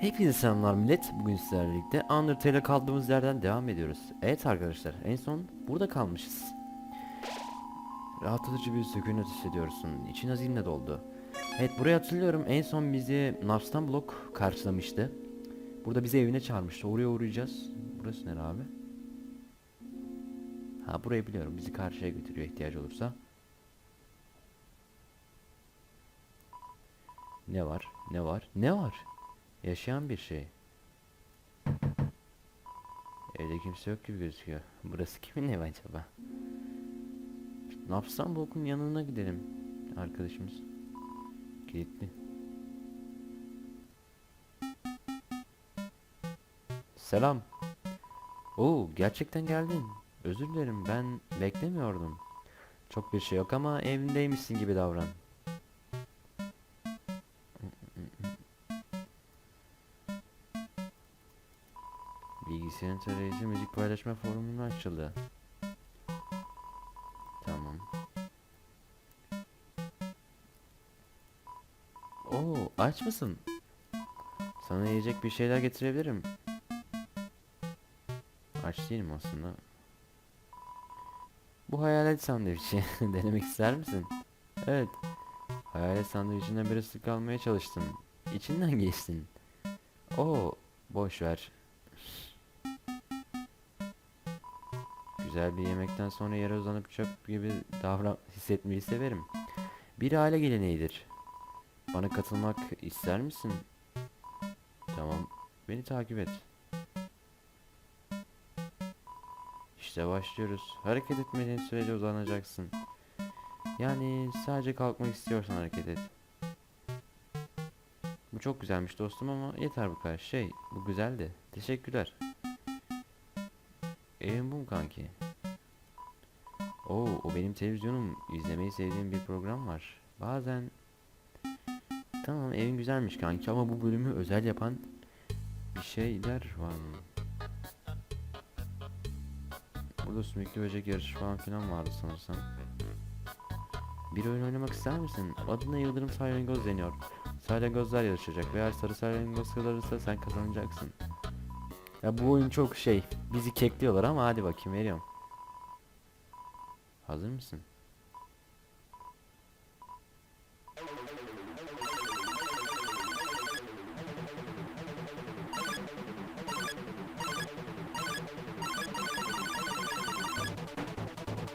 Hepinize selamlar millet. Bugün sizlerle birlikte Undertale'e kaldığımız yerden devam ediyoruz. Evet arkadaşlar en son burada kalmışız. Rahatlatıcı bir sükunet hissediyorsun. İçin hazinle doldu. Evet burayı hatırlıyorum. En son bizi Naps'tan blok karşılamıştı. Burada bizi evine çağırmıştı. Oraya uğrayacağız. Burası nere abi? Ha burayı biliyorum. Bizi karşıya götürüyor ihtiyacı olursa. Ne var? Ne var? Ne var? Yaşayan bir şey. Evde kimse yok gibi gözüküyor. Burası kimin evi acaba? Ne yapsam bu okulun yanına gidelim. Arkadaşımız. Kilitli. Selam. Oo, gerçekten geldin. Özür dilerim ben beklemiyordum. Çok bir şey yok ama evindeymişsin gibi davran. Tarayıcı müzik paylaşma forumunu açıldı. Tamam. Oo, aç mısın? Sana yiyecek bir şeyler getirebilirim. Aç değilim aslında. Bu hayalet sandviçi denemek ister misin? Evet. Hayalet sandviçinden bir ısırık almaya çalıştım. İçinden geçtin. Oo, boş ver. Güzel bir yemekten sonra yere uzanıp çöp gibi davran hissetmeyi severim. Bir aile geleneğidir. Bana katılmak ister misin? Tamam. Beni takip et. İşte başlıyoruz. Hareket etmediğin sürece uzanacaksın. Yani sadece kalkmak istiyorsan hareket et. Bu çok güzelmiş dostum ama yeter bu kadar. Şey, bu güzeldi. Teşekkürler. Evin bu kanki? Oo, o benim televizyonum. İzlemeyi sevdiğim bir program var. Bazen... Tamam evin güzelmiş kanki ama bu bölümü özel yapan bir şeyler var mı? Burada sümüklü böcek yarışı falan filan vardı sanırsam. Bir oyun oynamak ister misin? Adına Yıldırım Salyangoz deniyor. Salyangozlar yarışacak ve eğer sarı salyangoz kazanırsa sen kazanacaksın. Ya bu oyun çok şey. Bizi kekliyorlar ama hadi bakayım veriyorum. Hazır mısın?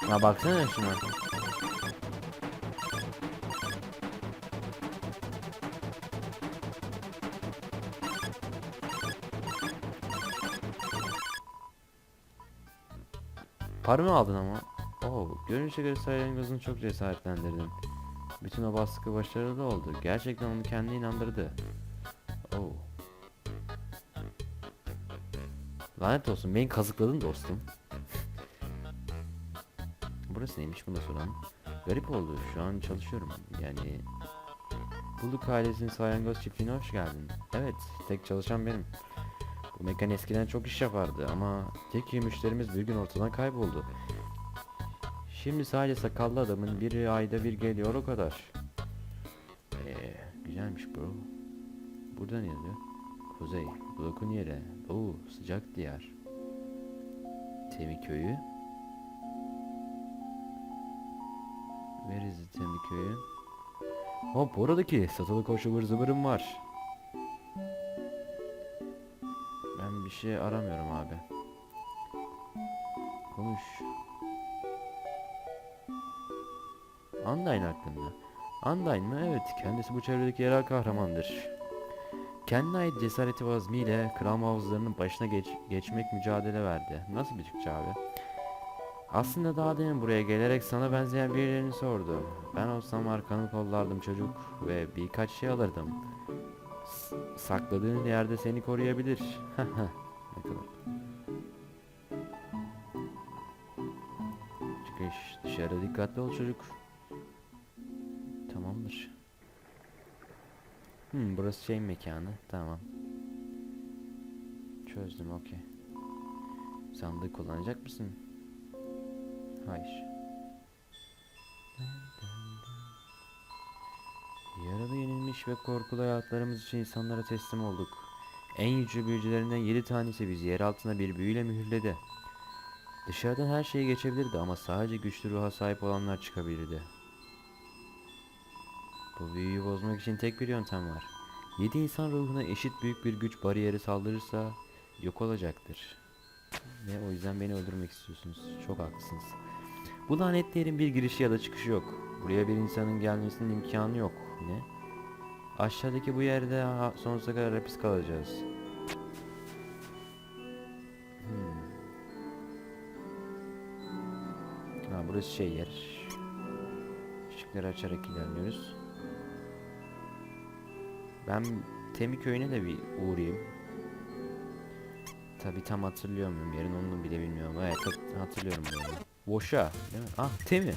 Ha baksana şuna. Para mı aldın ama? Görünüşe göre salyangozunu çok cesaretlendirdin. Bütün o baskı başarılı oldu. Gerçekten onu kendine inandırdı. Oo. Lanet olsun beni kazıkladın dostum. Burası neymiş bunu soralım. Garip oldu şu an çalışıyorum yani. Buluk ailesinin salyangoz çiftliğine hoş geldin. Evet tek çalışan benim. Bu mekan eskiden çok iş yapardı ama tek iyi müşterimiz bir gün ortadan kayboldu. Şimdi sadece sakallı adamın biri ayda bir geliyor o kadar. Eee güzelmiş bro. Buradan yazıyor. Kuzey, Blok'un yeri. Oo sıcak diyar. Temi köyü. Where is it Temi köyü? Hop oradaki satılı koşu ıvır zıvırım var. Ben bir şey aramıyorum abi. Konuş. Undyne hakkında. Undyne mı? Evet, kendisi bu çevredeki yerel kahramandır. Kendine ait cesareti ve azmiyle kral muhafızlarının başına geç, geçmek mücadele verdi. Nasıl bir Türkçe abi? Aslında daha demin buraya gelerek sana benzeyen birilerini sordu. Ben olsam arkanı kollardım çocuk ve birkaç şey alırdım. S- sakladığın yerde seni koruyabilir. Çıkış dışarı dikkatli ol çocuk. Hmm, burası şey mekanı. Tamam. Çözdüm okey. Sandığı kullanacak mısın? Hayır. Yaralı yenilmiş ve korkulu hayatlarımız için insanlara teslim olduk. En güçlü büyücülerinden 7 tanesi bizi yer altına bir büyüyle mühürledi. Dışarıdan her şeyi geçebilirdi ama sadece güçlü ruha sahip olanlar çıkabilirdi. Bu büyüyü bozmak için tek bir yöntem var. 7 insan ruhuna eşit büyük bir güç bariyeri saldırırsa yok olacaktır. Ve o yüzden beni öldürmek istiyorsunuz. Çok haklısınız. Bu lanetli yerin bir girişi ya da çıkışı yok. Buraya bir insanın gelmesinin imkanı yok. Ne? Aşağıdaki bu yerde sonsuza kadar hapis kalacağız. Hmm. Ha, burası şey yer. Işıkları açarak ilerliyoruz. Ben Temi köyüne de bir uğrayayım. Tabi tam hatırlıyor muyum? Yerin onu bile bilmiyorum. Evet hat- hatırlıyorum böyle. Boşa? Ah Temi.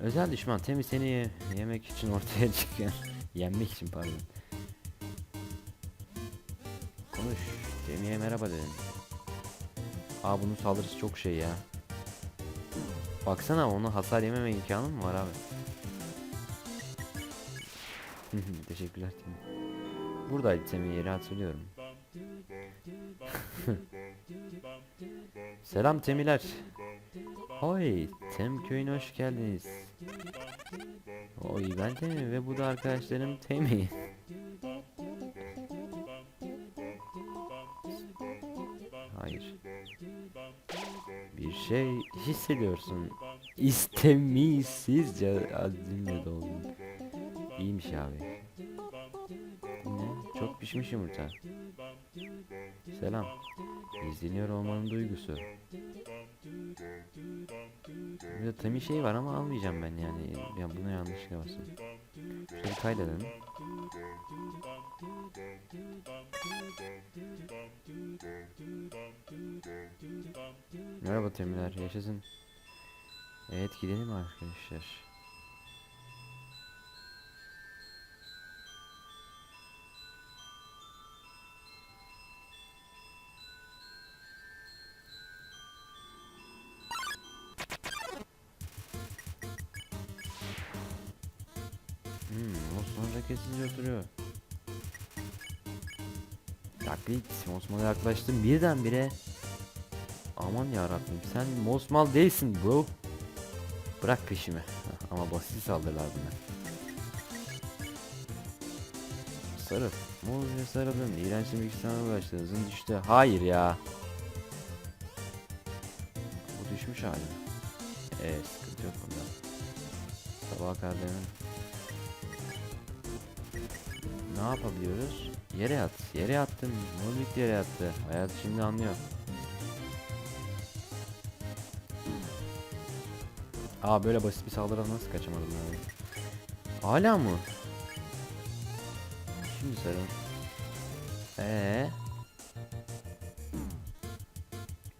Özel düşman Temi seni ye- yemek için ortaya çıkıyor. Yenmek için pardon. Konuş. Temi'ye merhaba dedim. Aa bunun saldırısı çok şey ya. Baksana onu hasar yememe imkanı mı var abi? Teşekkürler Temi. Buradaydı Temi yeri hatırlıyorum. Selam Temiler. Oy, Tem köyüne hoş geldiniz. Oy ben Temi ve bu da arkadaşlarım Temi. Hayır. Bir şey hissediyorsun. İstemisizce azimle doldun. İyiymiş abi. Ne? Çok pişmiş yumurta. Selam. İzleniyor olmanın duygusu. Burada tabii şey var ama almayacağım ben yani. Ya buna yanlışlıkla bastım. Şöyle kaydedelim. Merhaba Temirler, yaşasın. Evet gidelim arkadaşlar. Hmm, o sonra kesince oturuyor. Taklit, Mosmal'a yaklaştım birdenbire. Aman yarabbim sen Mosmal değilsin bro. Bırak peşimi. Ama basit saldırılar bunlar. Sarıl. Muz sarılın. İğrenç bir sana ulaştı. Hızın düştü. Hayır ya. Bu düşmüş hali. Evet sıkıntı yok bunda. Sabaha kadar yapabiliyoruz? Yere yat. Yere yattım. Morbid yere yattı. Hayat şimdi anlıyor. Aa böyle basit bir saldırıdan nasıl kaçamadım yani? Hala mı? Şimdi sarın. Ee?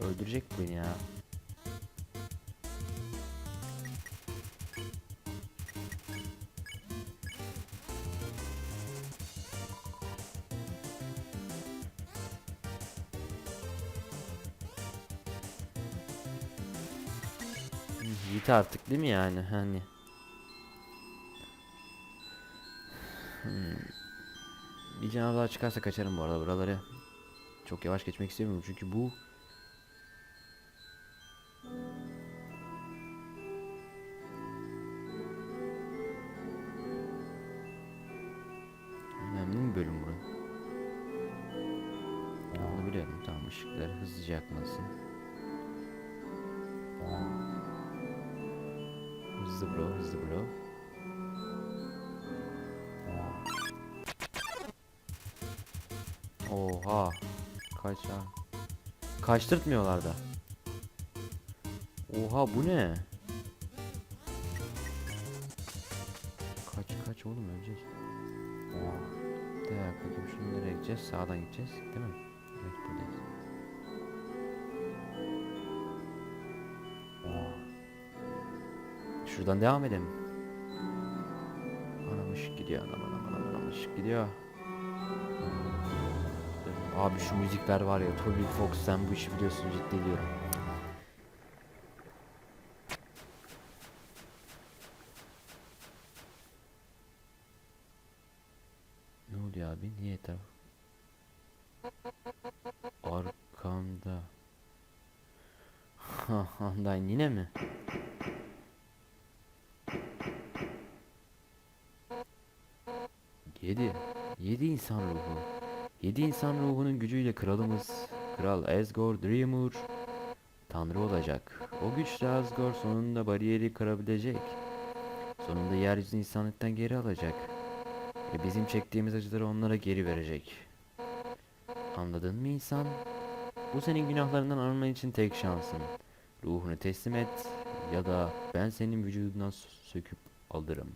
Öldürecek beni ya. Yiğit artık değil mi yani hani? Hmm. Bir canavar çıkarsa kaçarım bu arada buraları. Çok yavaş geçmek istemiyorum çünkü bu Önemli bir bölüm burası. Onu biliyorum tamam ışıkları hızlıca yakmalısın. Hızlı bro hızlı bro. Oha. Kaç ha. Kaçtırtmıyorlar da. Oha bu ne? Kaç kaç oğlum öleceğiz. Bir dakika şimdi nereye gideceğiz? Sağdan gideceğiz değil mi? Şuradan devam edelim. Anamış gidiyor anam anam anam anamış gidiyor. Abi şu müzikler var ya Toby Fox sen bu işi biliyorsun ciddi diyorum. Ne oluyor abi? Niye etraf? Arkamda. Handan yine mi? Yedi. Yedi insan ruhu. Yedi insan ruhunun gücüyle kralımız, Kral Asgore Dreemur, Tanrı olacak. O güçle Asgore sonunda bariyeri kırabilecek. Sonunda yeryüzünü insanlıktan geri alacak. Ve bizim çektiğimiz acıları onlara geri verecek. Anladın mı insan? Bu senin günahlarından arınman için tek şansın. Ruhunu teslim et ya da ben senin vücudundan söküp alırım.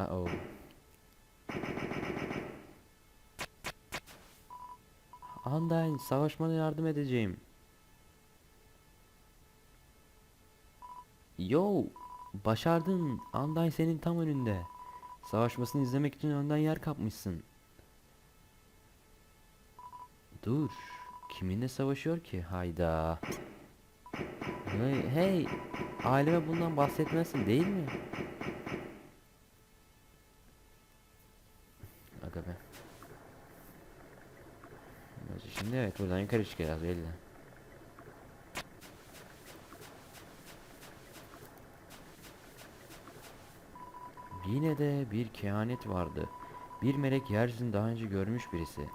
Uh-oh. Undyne savaşmana yardım edeceğim. Yo, başardın. Undyne senin tam önünde. Savaşmasını izlemek için önden yer kapmışsın. Dur. Kiminle savaşıyor ki? Hayda. Hey, hey. Aileme bundan bahsetmezsin değil mi? Neyse, Şimdi evet buradan yukarı çıkacağız belli. Yine de bir kehanet vardı. Bir melek yeryüzünü daha önce görmüş birisi.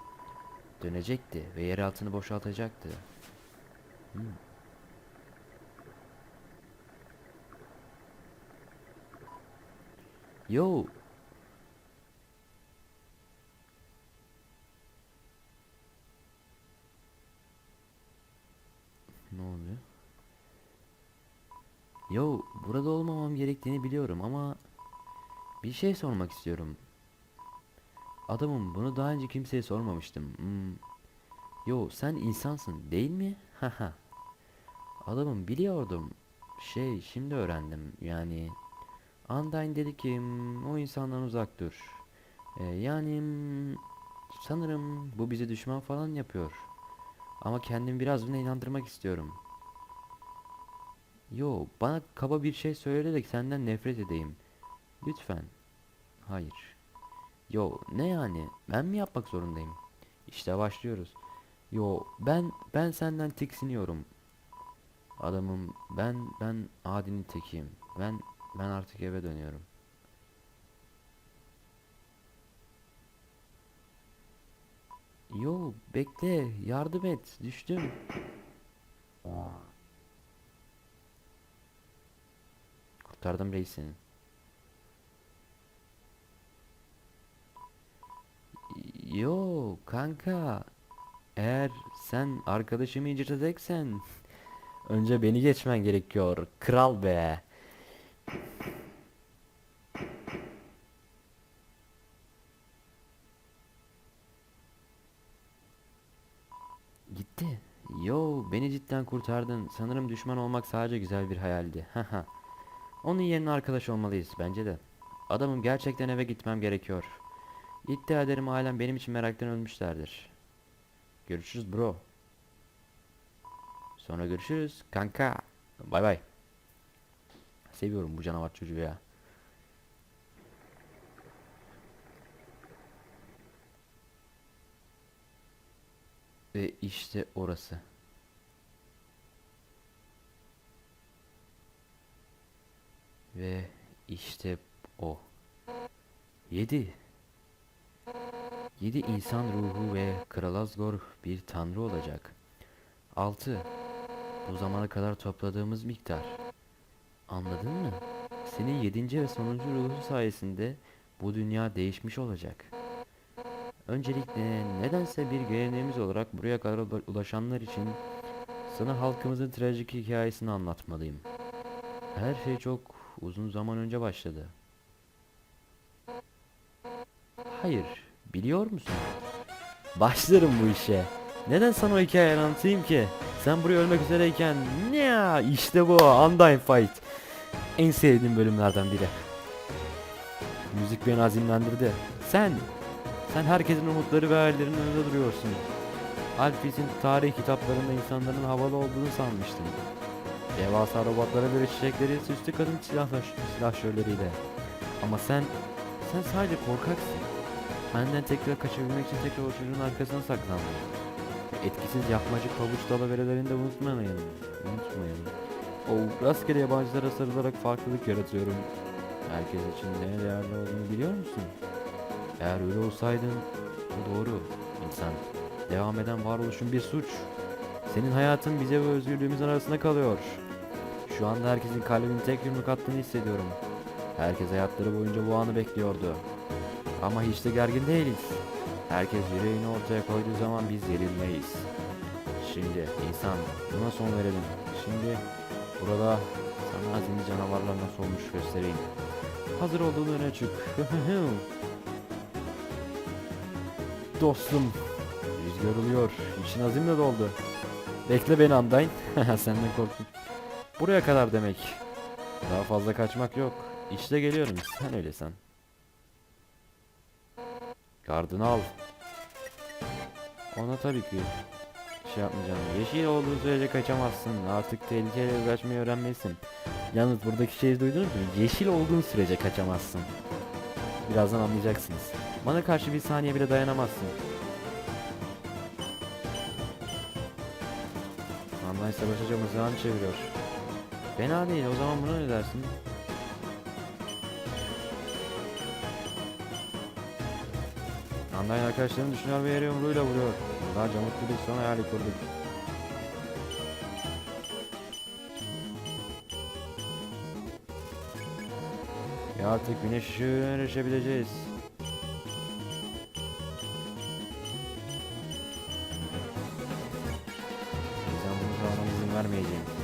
Dönecekti ve yer altını boşaltacaktı. Hmm. Yo. Ne oluyor? Yo, burada olmamam gerektiğini biliyorum ama bir şey sormak istiyorum. Adamım bunu daha önce kimseye sormamıştım. Hmm. Yo sen insansın değil mi? Haha. Adamım biliyordum. Şey şimdi öğrendim yani. Undyne dedi ki "Hmm, o insandan uzak dur. Ee, yani hmm, sanırım bu bizi düşman falan yapıyor. Ama kendimi biraz buna inandırmak istiyorum. Yo bana kaba bir şey söyle de senden nefret edeyim. Lütfen. Hayır. Yo ne yani? Ben mi yapmak zorundayım? İşte başlıyoruz. Yo ben ben senden tiksiniyorum. Adamım ben ben adinin tekiyim. Ben ben artık eve dönüyorum. Yo bekle yardım et düştüm. Kurtardım reis. Yo kanka eğer sen arkadaşımı inciteceksen önce beni geçmen gerekiyor kral be. Gitti. Yo beni cidden kurtardın. Sanırım düşman olmak sadece güzel bir hayaldi. Haha. Onun yerine arkadaş olmalıyız bence de. Adamım gerçekten eve gitmem gerekiyor. İddia ederim ailem benim için meraktan ölmüşlerdir. Görüşürüz bro. Sonra görüşürüz kanka. Bay bay. Seviyorum bu canavar çocuğu ya. Ve işte orası. Ve işte o. Yedi. Yedi insan ruhu ve Kral Asgore bir tanrı olacak. Altı. Bu zamana kadar topladığımız miktar. Anladın mı? Senin yedinci ve sonuncu ruhu sayesinde bu dünya değişmiş olacak. Öncelikle nedense bir geleneğimiz olarak buraya kadar ula- ulaşanlar için sana halkımızın trajik hikayesini anlatmalıyım. Her şey çok uzun zaman önce başladı. Hayır, biliyor musun? Başlarım bu işe. Neden sana o hikayeyi anlatayım ki? Sen buraya ölmek üzereyken ya işte bu Undyne Fight. En sevdiğim bölümlerden biri. Müzik beni azimlendirdi. Sen, sen herkesin umutları ve hayallerinin önünde duruyorsun. Alpis'in tarih kitaplarında insanların havalı olduğunu sanmıştım. Devasa robotlara böyle çiçekleri süslü kadın silahla, silahşörleriyle. Ama sen, sen sadece korkaksın. Benden tekrar kaçabilmek için tekrar o çocuğun arkasına saklandın. etkisiz yapmacık pabuç dalaverelerini de unutmayın. Unutmayın. O rastgele yabancılara sarılarak farklılık yaratıyorum. Herkes için ne değerli olduğunu biliyor musun? Eğer öyle olsaydın, bu doğru. İnsan, devam eden varoluşun bir suç. Senin hayatın bize ve özgürlüğümüzün arasında kalıyor. Şu anda herkesin kalbinin tek yumruk attığını hissediyorum. Herkes hayatları boyunca bu anı bekliyordu. Ama hiç de gergin değiliz. Herkes yüreğini ortaya koyduğu zaman biz yenilmeyiz. Şimdi insan buna son verelim. Şimdi burada sana azimli canavarlar nasıl olmuş göstereyim. Hazır olduğunu öne çık. Dostum. Rüzgar oluyor. İçin azimle doldu. Bekle beni Undyne. Senden korktum. Buraya kadar demek. Daha fazla kaçmak yok. İşte geliyorum. Sen öyle sen. Gardını al. Ona tabii ki şey yapmayacağım. Yeşil olduğu sürece kaçamazsın. Artık tehlikeyle uğraşmayı öğrenmelisin. Yalnız buradaki şeyi duydunuz mu? Yeşil olduğun sürece kaçamazsın. Birazdan anlayacaksınız. Bana karşı bir saniye bile dayanamazsın. Anlayış savaşaca mızrağını çeviriyor. Fena değil o zaman buna ne dersin? Andayn arkadaşlarını düşünüyor ve yere yumruğuyla vuruyor. Camut bir son hayali kurduk. Ya artık güneş ışığına erişebileceğiz. Bizden bunu sağlamana izin vermeyeceğim.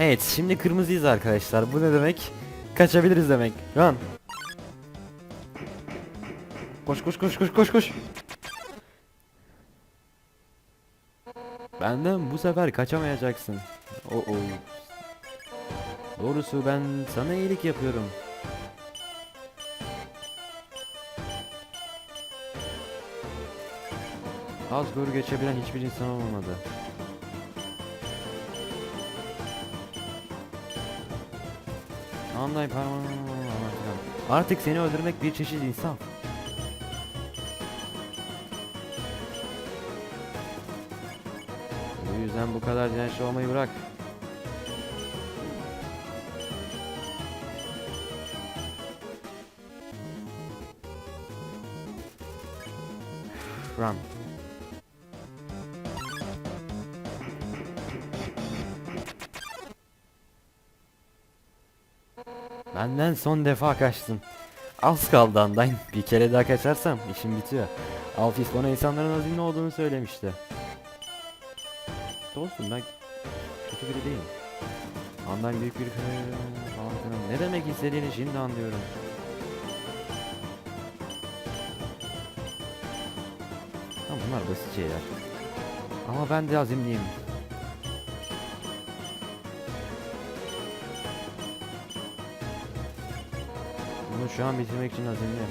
Evet şimdi kırmızıyız arkadaşlar. Bu ne demek? Kaçabiliriz demek. Run. Koş koş koş koş koş koş. Benden bu sefer kaçamayacaksın. O o. Doğrusu ben sana iyilik yapıyorum. Az gör geçebilen hiçbir insan olmadı. Anday parmağını Artık seni öldürmek bir çeşit insaf. Bu yüzden bu kadar dirençli olmayı bırak. Run. Benden son defa kaçtın. Az kaldı Undyne. Bir kere daha kaçarsam işim bitiyor. Alfis bana insanların azimli olduğunu söylemişti. Dostum ben kötü biri değilim. Undyne büyük bir falan. Ne demek istediğini şimdi anlıyorum. Ha, bunlar basit şeyler. Ama ben de azimliyim. Şu an bitirmek için azimliyim.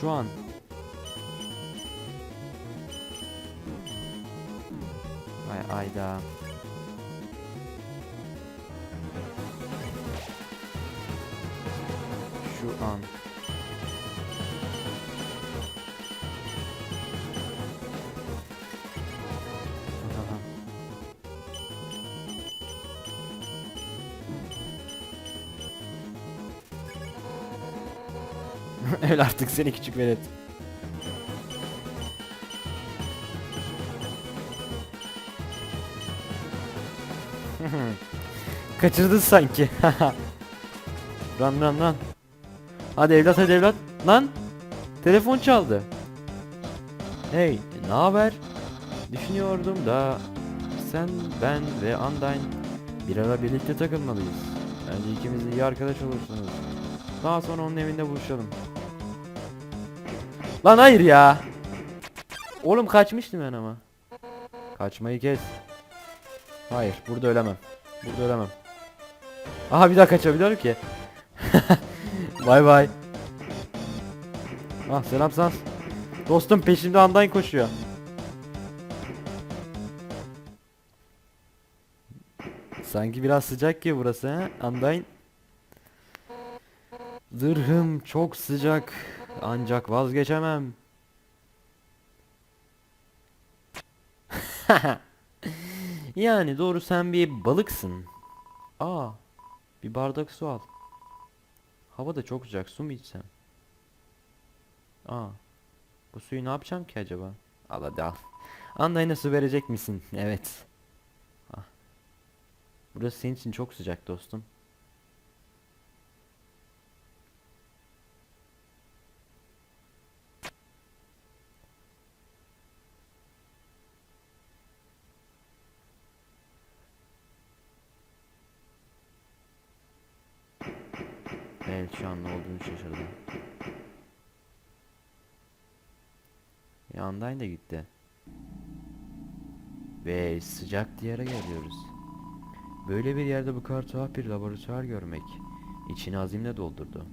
Şu an. Ay ayda. Şu an Öyle artık seni küçük velet. Kaçırdın sanki. run run run. Hadi evlat hadi evlat. Lan. Telefon çaldı. Hey ne haber? Düşünüyordum da sen, ben ve Undyne bir ara birlikte takılmalıyız. Bence ikimiz iyi arkadaş olursunuz. Daha sonra onun evinde buluşalım. Lan hayır ya. Oğlum kaçmıştım ben ama. Kaçmayı kes. Hayır burada ölemem. Burada ölemem. Aha bir daha kaçabiliyorum ki. Bay bay. Ah selam Sans. Dostum peşimde Undyne koşuyor. Sanki biraz sıcak ki burası ha Undyne. Zırhım çok sıcak. Ancak vazgeçemem. yani doğru sen bir balıksın. Aa, bir bardak su al. Hava da çok sıcak. Su mu içsem? Aa, bu suyu ne yapacağım ki acaba? Al hadi al. Andayına su verecek misin? Evet. Ah. Burası senin için çok sıcak dostum. Evet şu an olduğunu şaşırdım. Yandan da gitti. Ve sıcak diyara geliyoruz. Böyle bir yerde bu kadar tuhaf bir laboratuvar görmek içini azimle doldurdu.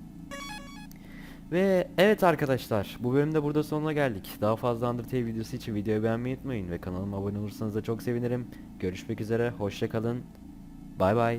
Ve evet arkadaşlar bu bölümde burada sonuna geldik. Daha fazla Undertale videosu için videoyu beğenmeyi unutmayın ve kanalıma abone olursanız da çok sevinirim. Görüşmek üzere, hoşça kalın. Bay bay.